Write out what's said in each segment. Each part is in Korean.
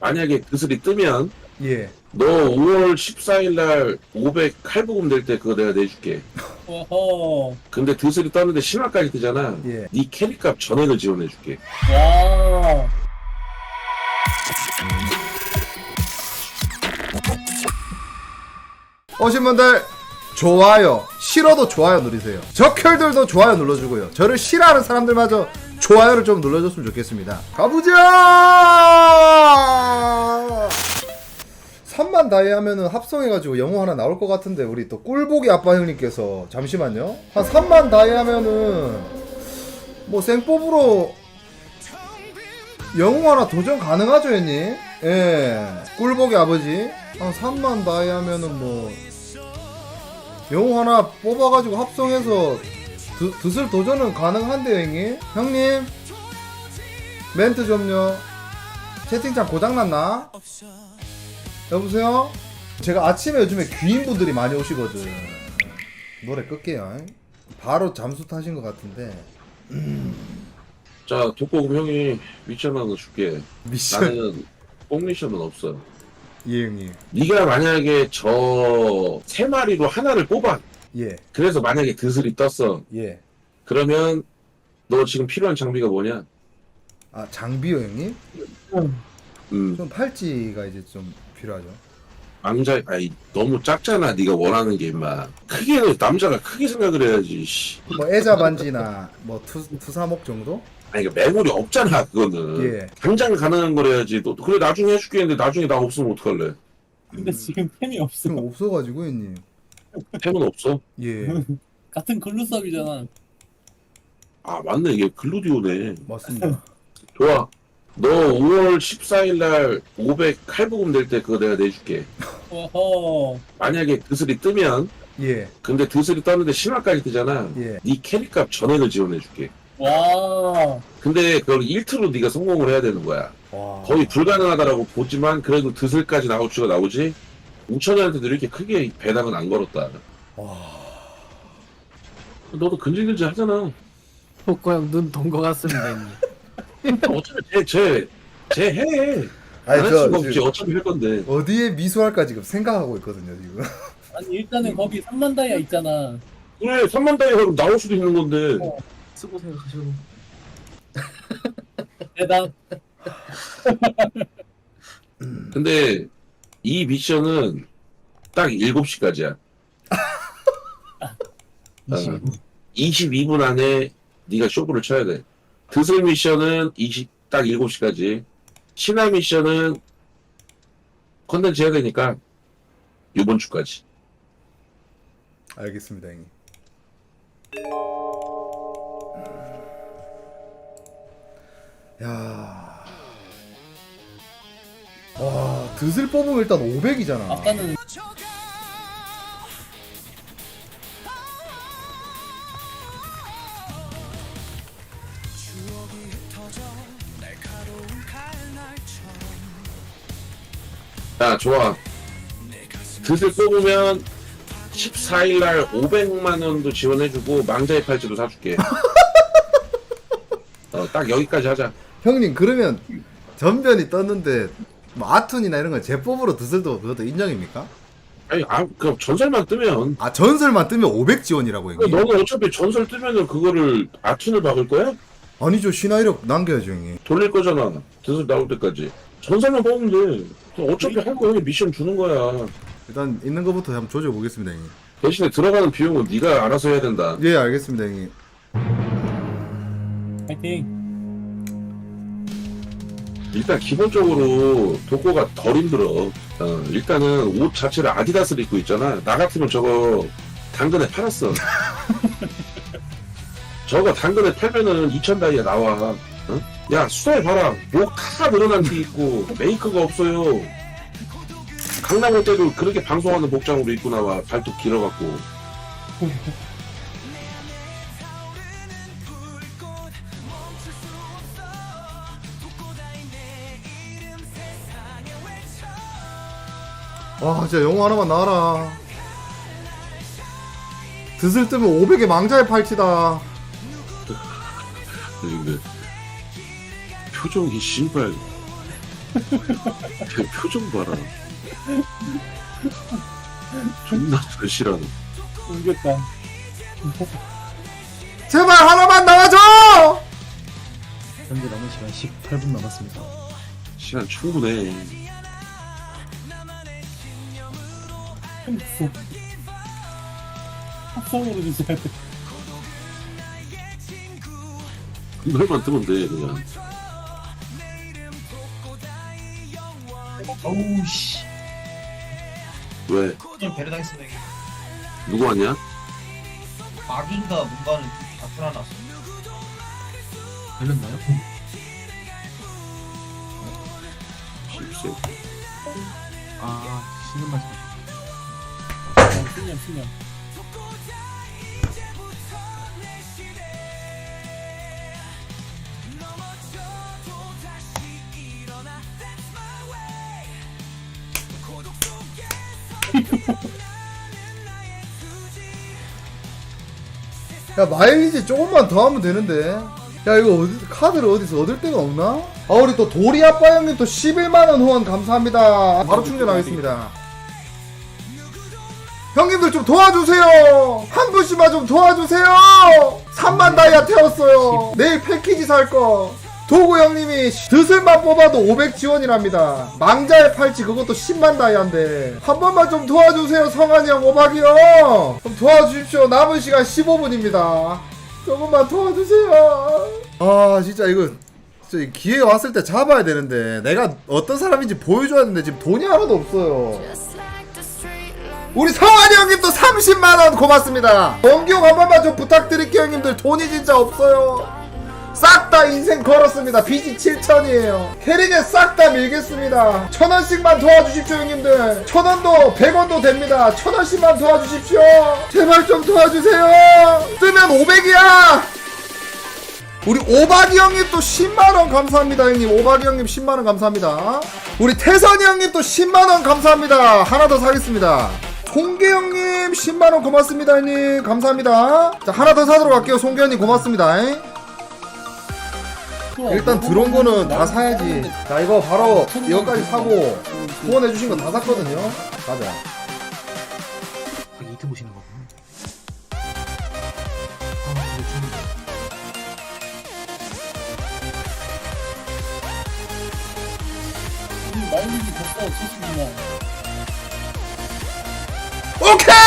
만약에 그슬이 뜨면 예. 너 5월 14일 날 500 칼부금 될 때 그거 내가 내줄게. 어허. 근데 드슬이 떴는데 신화까지 뜨잖아. 예. 네 캐릭값 전액을 지원해줄게. 와. 오신 분들 좋아요 싫어도 좋아요 누르세요 적혈들도 좋아요 눌러주고요 저를 싫어하는 사람들마저 좋아요를 좀 눌러줬으면 좋겠습니다. 가보자! 3만 다이 하면은 합성해가지고 영어 하나 나올 것 같은데 우리 또 꿀보기 아빠 형님께서 잠시만요. 한 3만 다이 하면은 뭐 생법으로 영웅 하나 도전 가능하죠 형님? 예 꿀보기 아버지. 한 3만 다이 하면은 뭐 영웅 하나 뽑아가지고 합성해서 드, 드슬 도전은 가능한데요 형님? 형님 멘트 좀요 채팅창 고장났나? 여보세요? 제가 아침에 요즘에 귀인분들이 많이 오시거든 노래 끌게요 바로 잠수 타신 것 같은데 자, 독보금 형이 미션 하나 줄게. 미션 나는 꼭 미션은 없어. 예 형님 네가 만약에 저 세 마리로 하나를 뽑아. 예 그래서 만약에 드슬이 떴어. 예. 그러면 너 지금 필요한 장비가 뭐냐? 아 장비요 형님? 음, 좀 팔찌가 이제 좀 필요하죠 남자, 아이 너무 작잖아. 네가 원하는 게 임마. 크게 남자가 크게 생각을 해야지. 씨. 뭐 애자 반지나 뭐 투, 투사목 정도? 아니 이거 매물이 없잖아. 그거는. 예. 당장 가능한 거래야지. 너 그래 나중에 해줄게 했는데 나중에 나 없으면 어떡할래? 근데 지금 템이 없어. 지금 없어가지고 형님 템은 없어. 예 같은 글루섭이잖아. 아 맞네 이게 글루디오네. 맞습니다 좋아. 너 5월 14일 날500 칼부금 될 때 그거 내가 내줄게. 어허. 만약에 드슬이 뜨면 예 근데 드슬이 떴는데 신화까지 뜨잖아. 예. 네 캐릭값 전액을 지원해줄게. 와. 근데 그걸 1트로 네가 성공을 해야 되는 거야. 와 거의 불가능하다라고 보지만 그래도 드슬까지 나올 수가 나오지. 우천이한테도 이렇게 크게 배당은 안 걸었다. 와 너도 근질근질 하잖아. 복고 형눈 돈 거 같습니다 형님. 어차피 쟤, 쟤, 쟤 해. 아니 안할 저 수가 없지. 지금 어차피 할 건데. 어디에 미수할까 지금 생각하고 있거든요 지금 아니 일단은 거기 3만 다이아 있잖아. 그래, 3만 달러 하면 나올 수도 있는 건데. 어. 쓰고 생각하셔도 대답. 근데 이 미션은 딱 7시까지야. 어, 22분 안에 네가 쇼부를 쳐야 돼. 드슬 미션은 20, 딱 7시까지. 신화 미션은 컨텐츠 해야 되니까 이번 주까지. 알겠습니다 형님 야. 와, 드슬 뽑으면 일단 500이잖아. 아까는 자, 좋아. 드슬 뽑으면 14일 날 500만 원도 지원해주고 망자의 팔찌도 사줄게. 어, 딱 여기까지 하자. 형님 그러면 전변이 떴는데 뭐 아툰이나 이런 건 제법으로 드슬도 그것도 인정입니까? 아니, 아, 그럼 전설만 뜨면. 아 전설만 뜨면 500 지원이라고 형님? 너는 어차피 전설 뜨면은 그거를 아툰을 박을 거야? 아니죠 신화이력 남겨야죠 형님. 돌릴 거잖아. 드슬 나올 때까지. 전설만 뽑으면 돼. 어차피 할 거 형이 미션 주는 거야. 일단 있는 것부터 한번 조져 보겠습니다 형님. 대신에 들어가는 비용은 네가 알아서 해야 된다. 예 알겠습니다 형님. 파이팅. 일단 기본적으로 독고가 덜 힘들어. 어, 일단은 옷 자체를 아디다스를 입고 있잖아. 나 같으면 저거 당근에 팔았어. 저거 당근에 팔면은 2천 다이아 나와. 어? 야 수다에 봐라. 목다 늘어난 티 있고 메이크가 없어요. 강남 올 때도 그렇게 방송하는 복장으로 입고 나와. 발톱 길어갖고. 와 진짜 영어 하나만 나와라. 드슬 뜨면 500에 망자의 팔찌다. 근데 표정이 씨발 제 표정 봐라. 존나 절실하네. 울겠다. 제발 하나만 나와줘! 현재 남은 시간 18분 남았습니다. 시간 충분해. 합성으로 주셔야 돼. 그날만 뜨면 돼, 그냥. 어우 씨. 왜? 좀 배려당했습니다 이게. 누구 왔냐? 막인가 뭔가는 다 풀어놨어. 걸렸나요? 십세. 아, 쉬는 말씀. 어, 신념, 신념. 야 마일리지 조금만 더 하면 되는데. 야 이거 어디 카드를 어디서 얻을 데가 없나? 아 우리 또 도리 아빠 형님 또 11만원 후원 감사합니다. 바로 충전하겠습니다 형님들 좀 도와주세요. 한 분씩만 좀 도와주세요. 3만 다이아 태웠어요. 내일 패키지 살 거. 도구 형님이 드슬만 뽑아도 500 지원이랍니다. 망자의 팔찌 그것도 10만 다이아인데. 한 번만 좀 도와주세요 성환이 형 오박이 형좀 도와주십시오. 남은 시간 15분입니다. 조금만 도와주세요. 아 진짜 이거 진짜 이 기회가 왔을 때 잡아야 되는데 내가 어떤 사람인지 보여줘야 되는데 지금 돈이 하나도 없어요 우리 성환이 형님도 30만원 고맙습니다. 원기용 한 번만 좀 부탁드릴게요 형님들. 돈이 진짜 없어요. 싹 다 인생 걸었습니다. 빚이 7천이에요. 캐릭에 싹 다 밀겠습니다. 천원씩만 도와주십시오 형님들. 천원도 100원도 됩니다. 천원씩만 도와주십시오. 제발 좀 도와주세요. 뜨면 500이야. 우리 오박이 형님 또 10만원 감사합니다 형님. 오박이 형님 10만원 감사합니다. 우리 태선이 형님 또 10만원 감사합니다. 하나 더 사겠습니다 송계 형님 10만원 고맙습니다 형님. 감사합니다. 자 하나 더 사도록 할게요. 송계 형님 고맙습니다. 일단 들어온 거는 다 사야지. 자 이거 바로 이거까지 사고 후원해주신 거 다 샀거든요. 가자. 아, 이트 보시는 거구나. 아, 이거 좀. 됐어, 70만. 오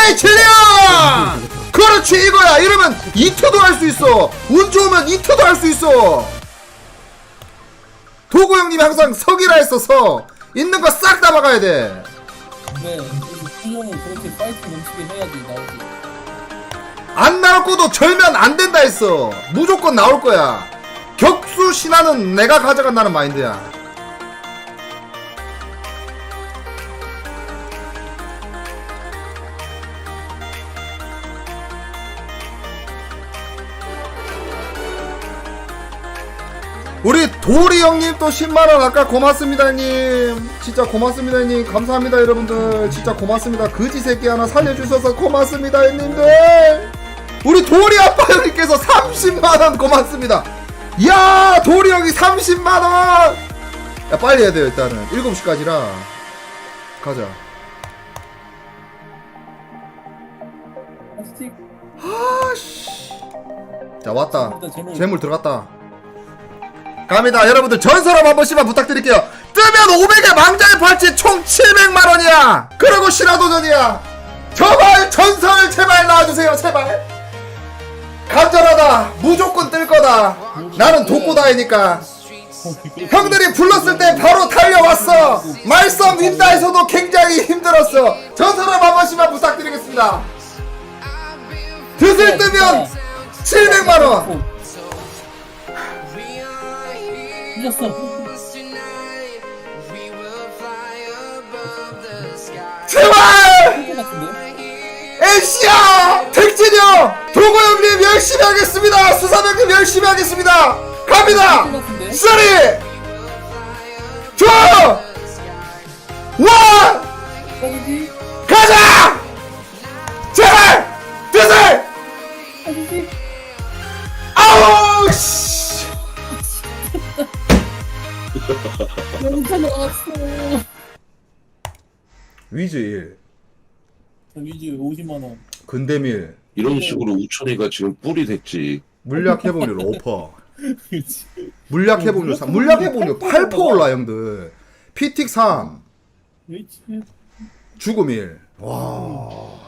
케이 질리야 그렇지 이거야 이러면 이트도 할 수 있어 운 좋으면 이트도 할 수 있어 도구 형님이 항상 석이라 했어 석 있는 거 싹 다 막아야 돼 근데, 수영은 그렇게 파이트 넘치게 해야지, 나오지. 안 나올 거도 절면 안 된다 했어. 무조건 나올 거야. 격수 신화는 내가 가져간다는 마인드야. 우리 도리 형님 또 10만원 아까 고맙습니다 형님. 진짜 고맙습니다 형님. 감사합니다 여러분들. 진짜 고맙습니다. 거지 새끼 하나 살려주셔서 고맙습니다 형님들. 우리 도리 아빠 형님께서 30만원 고맙습니다. 이야 도리 형이 30만원! 야 빨리 해야 돼요 일단은. 7시까지라. 가자. 플라스틱? 자 왔다. 재물 들어갔다 갑니다. 여러분들 전설함 한 번씩만 부탁드릴게요. 뜨면 500에 망자의 팔찌 총 700만원이야. 그리고 신화도전이야. 제발 전설 제발 나와주세요 제발. 간절하다. 무조건 뜰 거다. 나는 독고다이니까. 형들이 불렀을 때 바로 달려왔어. 말썽 윈다에서도 굉장히 힘들었어. 전설함 한 번씩만 부탁드리겠습니다. 드슬 뜨면 700만원 잊었어. 제발? NC야! 택진이 형! 도구 형님 열심히 하겠습니다. 수사병님 열심히 하겠습니다. 갑니다? 쓰리 투원! 빠지지? 가자! 제발! 드슬 연차 나왔어. 위즈 1 위즈 50만원. 근대밀. 이런 식으로 우천이가 지금 뿔이 됐지. 물약해보률 5퍼. 물약해보률 3 물약해보률 8% 올라 형들. 피틱 3 죽음 1와.